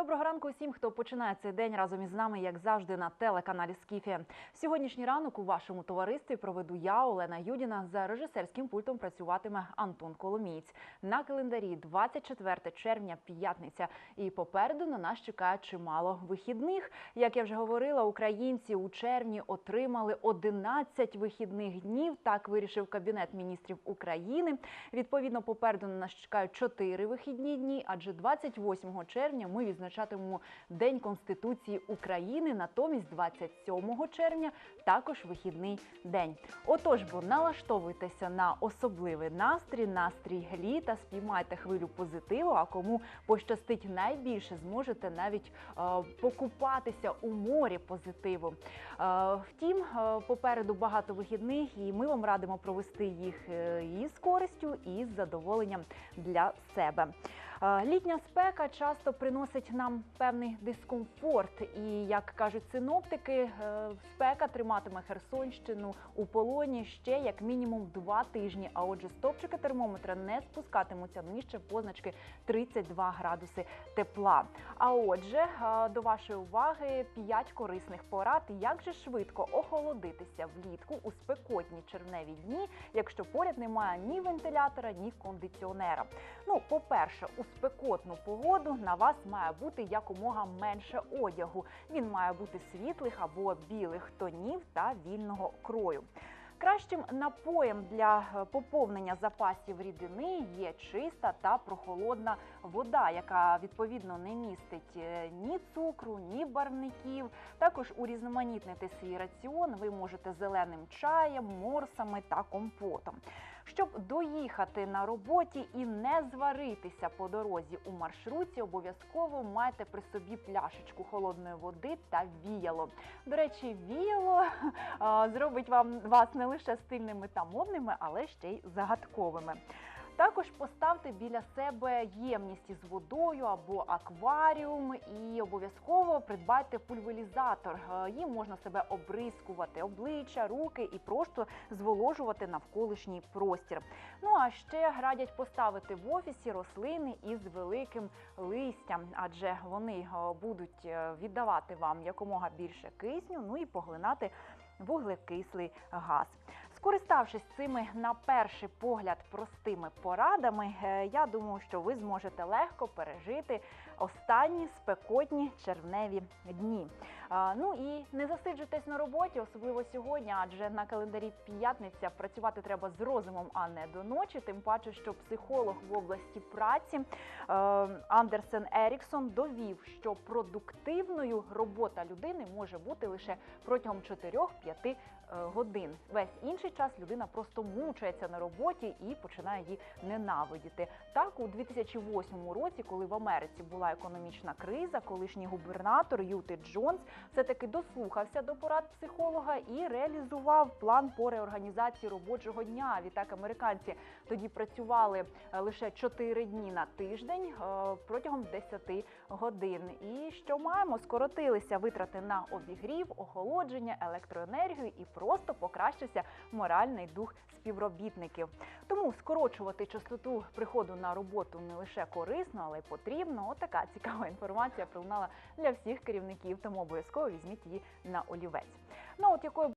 Доброго ранку усім, хто починає цей день разом із нами, як завжди, на телеканалі Скіфі. Сьогоднішній ранок у вашому товаристві проведу я, Олена Юдіна. За режисерським пультом працюватиме Антон Коломієць. На календарі 24 червня, п'ятниця. І попереду на нас чекає чимало вихідних. Як я вже говорила, українці у червні отримали 11 вихідних днів. Так вирішив Кабінет міністрів України. Відповідно, попереду на нас чекають 4 вихідні дні, адже 28 червня ми відзначатимемо День Конституції України. Натомість 27 червня також вихідний день. Отож, бо налаштовуйтеся на особливий настрій, настрій літа, спіймайте хвилю позитиву. А кому пощастить найбільше, зможете навіть е, покупатися у морі позитиву. Е, втім, е, попереду багато вихідних, і ми вам радимо провести їх е, і з користю, і з задоволенням для себе. Літня спека часто приносить нам певний дискомфорт, і як кажуть синоптики, е, спека триматиме Херсонщину у полоні ще як мінімум два тижні. А отже, стопчики термометра не спускатимуться нижче позначки 32 градуси тепла. А отже, е, до вашої уваги 5 корисних порад, як же швидко охолодитися влітку у спекотні червневі дні, якщо поряд немає ні вентилятора, ні кондиціонера. Ну, по-перше, у спекотну погоду на вас має бути якомога менше одягу. Він має бути світлих або білих тонів та вільного крою. Кращим напоєм для е, поповнення запасів рідини є чиста та прохолодна вода, яка відповідно не містить е, ні цукру, ні барвників. Також урізноманітнити свій раціон ви можете зеленим чаєм, морсами та компотом. Щоб доїхати на роботі і не зваритися по дорозі у маршруті, обов'язково майте при собі пляшечку холодної води та віяло. До речі, віяло зробить вам вас не лише стильними та модними, але ще й загадковими. Також поставте біля себе ємність із водою або акваріум і обов'язково придбайте пульверізатор. Е, Їм можна себе обрискувати, обличчя, руки і просто зволожувати навколишній простір. Ну а ще радять поставити в офісі рослини із великим листям, адже вони е, будуть е, віддавати вам якомога більше кисню, ну і поглинати вуглекислий газ. Скориставшись цими на перший погляд простими порадами, е, я думаю, що ви зможете легко пережити останні спекотні червневі дні. Ну і не засиджуйтесь на роботі, особливо сьогодні, адже на календарі п'ятниця працювати треба з розумом, а не до ночі. Тим паче, що психолог в області праці е, Андерсен Еріксон довів, що продуктивною робота людини може бути лише протягом 4-5 е, годин. Весь інший час людина просто мучається на роботі і починає її ненавидіти. Так, у 2008 році, коли в Америці була економічна криза, колишній губернатор Юти Джонс все-таки дослухався до порад психолога і реалізував план по реорганізації робочого дня. Відтак американці тоді працювали е, лише 4 дні на тиждень е, протягом 10 годин. І що маємо? Скоротилися витрати на обігрів, охолодження, електроенергію і просто покращився моральний дух співробітників. Тому скорочувати частоту приходу на роботу не лише корисно, але й потрібно. Отака цікава інформація пролунала для всіх керівників. Тому обов'язково візьміть її на олівець. Ну от якою